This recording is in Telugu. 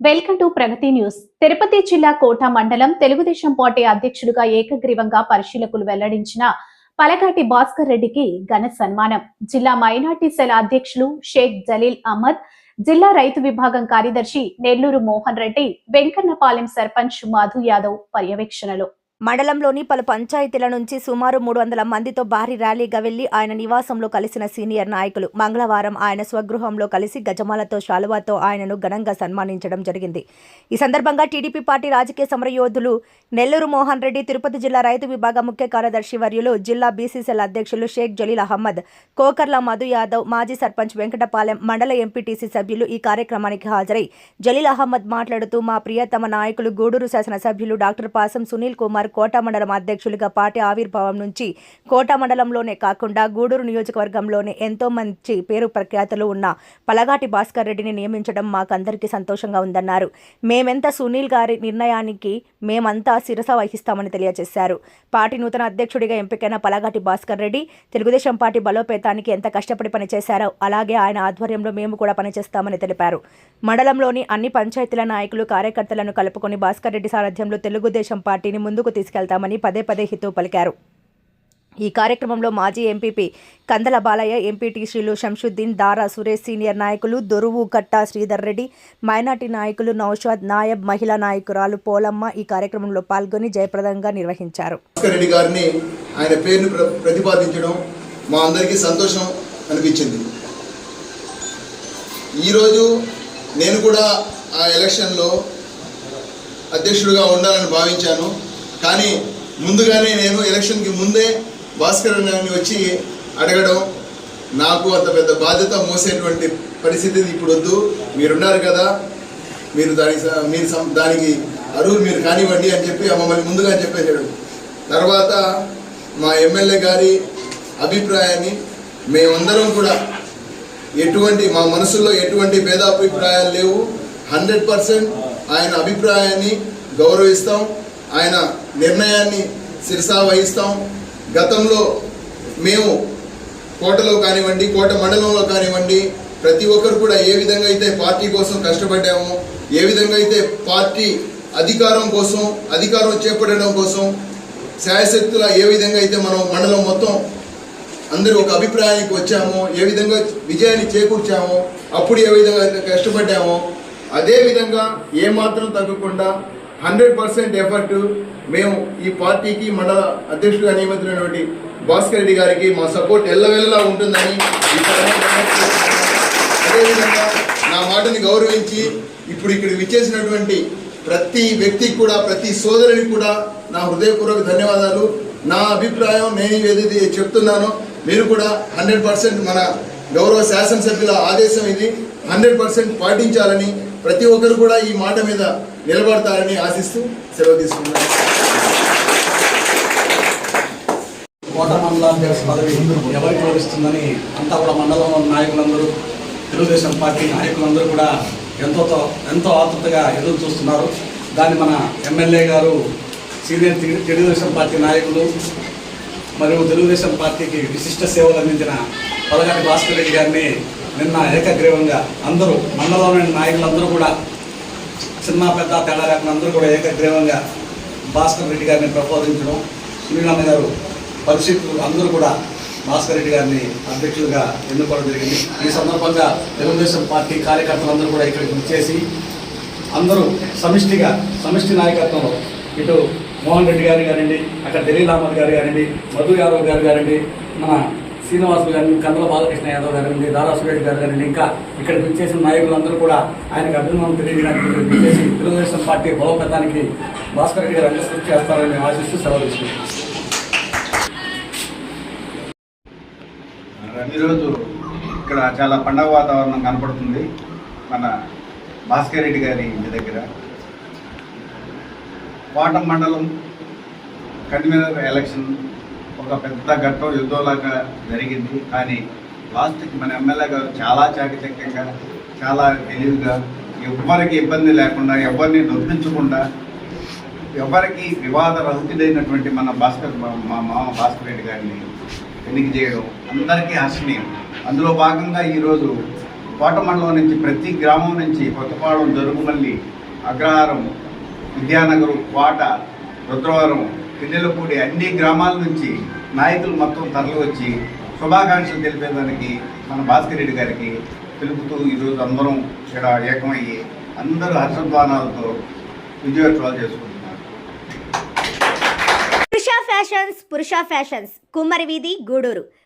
Welcome to Pragathi news. Tirupati జిల్లా కోట మండలం తెలుగుదేశం పార్టీ అధ్యక్షుడిగా ఏకగ్రీవంగా పరిశీలకులు వెల్లడించిన పలకాటి భాస్కర్ రెడ్డికి ఘన సన్మానం. జిల్లా మైనార్టీ సెల్ అధ్యక్షులు షేక్ జలీల్ అహ్మద్ జిల్లా రైతు విభాగం కార్యదర్శి నెల్లూరు మోహన్ రెడ్డి వెంకన్నపాలెం సర్పంచ్ మధు యాదవ్ పర్యవేక్షణలో. మండలంలోని పలు పంచాయతీల నుంచి సుమారు మూడు వందల మందితో భారీ ర్యాలీగా వెళ్ళి ఆయన నివాసంలో కలిసిన సీనియర్ నాయకులు. మంగళవారం ఆయన స్వగృహంలో కలిసి గజమాలతో శాలువాతో ఆయనను ఘనంగా సన్మానించడం జరిగింది. ఈ సందర్భంగా టీడీపీ పార్టీ రాజకీయ సమరయోధులు నెల్లూరు మోహన్ రెడ్డి తిరుపతి జిల్లా రైతు విభాగ ముఖ్య కార్యదర్శి వర్యులు జిల్లా బీసీసీఎల్ అధ్యక్షులు షేక్ జలీల్ అహ్మద్ కోకర్ల మధు యాదవ్ మాజీ సర్పంచ్ వెంకటపాలెం మండల ఎంపీటీసీ సభ్యులు ఈ కార్యక్రమానికి హాజరై జలీల్ అహ్మద్ మాట్లాడుతూ మా ప్రియతమ నాయకులు గూడూరు శాసనసభ్యులు డాక్టర్ పాసం సునీల్ కుమార్ కోట మండలం అధ్యక్షులుగా పార్టీ ఆవిర్భావం నుంచి కోట మండలంలోనే కాకుండా గూడూరు నియోజకవర్గంలోనే ఎంతో మంచి పేరు ప్రఖ్యాతులు ఉన్న పలగాటి భాస్కర్ రెడ్డిని నియమించడం మాకందరికీ సంతోషంగా ఉందన్నారు. మేమెంత సునీల్ గారి నిర్ణయానికి మేమంతా శిరస వహిస్తామని తెలియజేశారు. పార్టీ నూతన అధ్యక్షుడిగా ఎంపికైన పలగాటి భాస్కర్ రెడ్డి తెలుగుదేశం పార్టీ బలోపేతానికి ఎంత కష్టపడి పనిచేశారో అలాగే ఆయన ఆధ్వర్యంలో మేము కూడా పనిచేస్తామని తెలిపారు. మండలంలోని అన్ని పంచాయతీల నాయకులు కార్యకర్తలను కలుపుకొని భాస్కర్ రెడ్డి సారథ్యంలో తెలుగుదేశం పార్టీని ముందుకు తీసుకెళ్తామని పదే పదే హితవు పలికారు. ఈ కార్యక్రమంలో మాజీ ఎంపీపీ కందల బాలయ్య ఎంపీటీసీలు శంషుద్దీన్ దారా సురేష్ సీనియర్ నాయకులు దొరువు కట్ట శ్రీధర్ రెడ్డి మైనార్టీ నాయకులు నౌషాద్ నాయబ్ మహిళా నాయకురాలు పోలమ్మ ఈ కార్యక్రమంలో పాల్గొని జయప్రదంగా నిర్వహించారు. రెడ్డి గారిని ఆయన పేరును ప్రతిపాదించడం మా అందరికీ సంతోషం అనిపించింది. ఈరోజు నేను కూడా ఆ ఎలక్షన్లో అధ్యక్షుడిగా ఉండాలని భావించాను. కానీ ముందుగానే నేను ఎలక్షన్కి ముందే భాస్కర్ గారిని వచ్చి అడగడం నాకు అంత పెద్ద బాధ్యత మోసేటువంటి పరిస్థితి ఇప్పుడు వద్దు మీరున్నారు కదా. మీరు దానికి స- మీరు దానికి అరువులు మీరు కానివ్వండి అని చెప్పి మమ్మల్ని ముందుగా చెప్పేశాడు. తర్వాత మా ఎమ్మెల్యే గారి అభిప్రాయాన్ని మేమందరం కూడా ఎటువంటి మా మనసులో ఎటువంటి భేదాభిప్రాయాలు లేవు. హండ్రెడ్ పర్సెంట్ ఆయన అభిప్రాయాన్ని గౌరవిస్తాం. ఆయన నిర్ణయాన్ని శిరసా వహిస్తాం. గతంలో మేము కోటలో కానివ్వండి కోట మండలంలో కానివ్వండి ప్రతి ఒక్కరు కూడా ఏ విధంగా అయితే పార్టీ కోసం కష్టపడ్డామో ఏ విధంగా అయితే పార్టీ అధికారం కోసం అధికారం చేపట్టడం కోసం శాయశక్తుల ఏ విధంగా అయితే మనం మండలం మొత్తం అందరూ ఒక అభిప్రాయానికి వచ్చామో ఏ విధంగా విజయాన్ని చేకూర్చామో అప్పుడు ఏ విధంగా అయితే కష్టపడ్డామో అదే విధంగా ఏమాత్రం తగ్గకుండా హండ్రెడ్ పర్సెంట్ ఎఫర్ట్ మేము ఈ పార్టీకి మండల అధ్యక్షుడిగా నియమితున్నటువంటి భాస్కర్ రెడ్డి గారికి మా సపోర్ట్ ఎల్లవెల్లలా ఉంటుందని అదేవిధంగా నా మాటని గౌరవించి ఇప్పుడు ఇక్కడ విచ్చేసినటువంటి ప్రతి వ్యక్తికి కూడా ప్రతి సోదరుడికి కూడా నా హృదయపూర్వక ధన్యవాదాలు. నా అభిప్రాయం నేను ఏదైతే చెప్తున్నానో. మీరు కూడా హండ్రెడ్ పర్సెంట్ మన గౌరవ శాసనసభ్యుల ఆదేశం ఇది. హండ్రెడ్ పర్సెంట్ పాటించాలని ప్రతి ఒక్కరు కూడా ఈ మాట మీద నిలబడతారని ఆశిస్తూ సెలవు తీసుకున్నాను కోట మండలాధ్యక్ష పదవి ఎవరికి లభిస్తుందని అంతా కూడా మండలంలో ఉన్న నాయకులందరూ తెలుగుదేశం పార్టీ నాయకులందరూ కూడా ఎంతో ఎంతో ఆతృతగా ఎదురు చూస్తున్నారు. దాన్ని మన ఎమ్మెల్యే గారు సీనియర్ తెలుగుదేశం పార్టీ నాయకులు మరియు తెలుగుదేశం పార్టీకి విశిష్ట సేవలు అందించిన పొలగాటి భాస్కర్ రెడ్డి గారిని నిన్న ఏకగ్రీవంగా అందరూ మండలంలోని నాయకులందరూ కూడా చిన్న పెద్ద తేడా లేకుండా అందరూ కూడా ఏకగ్రీవంగా భాస్కర్ రెడ్డి గారిని ప్రపోదించడం సునీలమ్మ గారు పరిస్థితులు అందరూ కూడా భాస్కర్ రెడ్డి గారిని అధ్యక్షులుగా ఎన్నుకోవడం జరిగింది. ఈ సందర్భంగా తెలుగుదేశం పార్టీ కార్యకర్తలందరూ కూడా ఇక్కడికి వచ్చేసి అందరూ సమిష్టిగా సమిష్టి నాయకత్వంలో ఇటు మోహన్ రెడ్డి గారు కానివ్వండి అక్కడ దిలీల్ అహ్మద్ గారు కానివ్వండి మధు యాదవ్ గారు కానివ్వండి మన శ్రీనివాసు గారు కందల బాలకృష్ణ యాదవ్ గారిని దారా సురేష్ గారు గారిని ఇంకా ఇక్కడ వచ్చేసిన నాయకులందరూ కూడా ఆయనకు అభినందనలు తెలియజేయడానికి ఇక్కడికి తెలుగుదేశం పార్టీ బలోపేతానికి భాస్కర్ రెడ్డి గారు అంగస్కృతి చేస్తారని మేము ఆశిస్తూ సెలవు తీసుకుంటున్నాం ఈరోజు ఇక్కడ చాలా పండగ వాతావరణం కనపడుతుంది మన భాస్కర్ రెడ్డి గారి ఇంటి దగ్గర. కోటం మండలం కన్వీనర్ ఎలక్షన్ ఒక పెద్ద ఘట్టం యుద్ధంలాగా జరిగింది. కానీ లాస్ట్కి మన ఎమ్మెల్యే గారు చాలా చాకచక్యంగా చాలా తెలివిగా ఎవ్వరికి ఇబ్బంది లేకుండా ఎవరిని నొప్పించకుండా ఎవరికి వివాద రహితుడైనటువంటి మన భాస్కర్ మా మామ భాస్కర్ రెడ్డి గారిని ఎన్నిక చేయడం అందరికీ హర్షణీయం అందులో భాగంగా ఈరోజు కోటమండలం నుంచి ప్రతి గ్రామం నుంచి కొత్తపాలెం దొరుకుమల్లి అగ్రహారం విద్యానగరం కోట రుద్రవరం పిల్లలపూడి అన్ని గ్రామాల నుంచి నాయకులు మొత్తం తరలి వచ్చి శుభాకాంక్షలు తెలిపేదానికి మన భాస్కర్ రెడ్డి గారికి తెలుపుతూ ఈరోజు అందరం ఇక్కడ ఏకమయ్యి అందరూ హర్షద్వానాలతో విజయోత్సవాలు చేసుకుంటున్నారు. పురుష ఫ్యాషన్స్ పురుష ఫ్యాషన్స్. కుమ్మరి వీధి గూడూరు.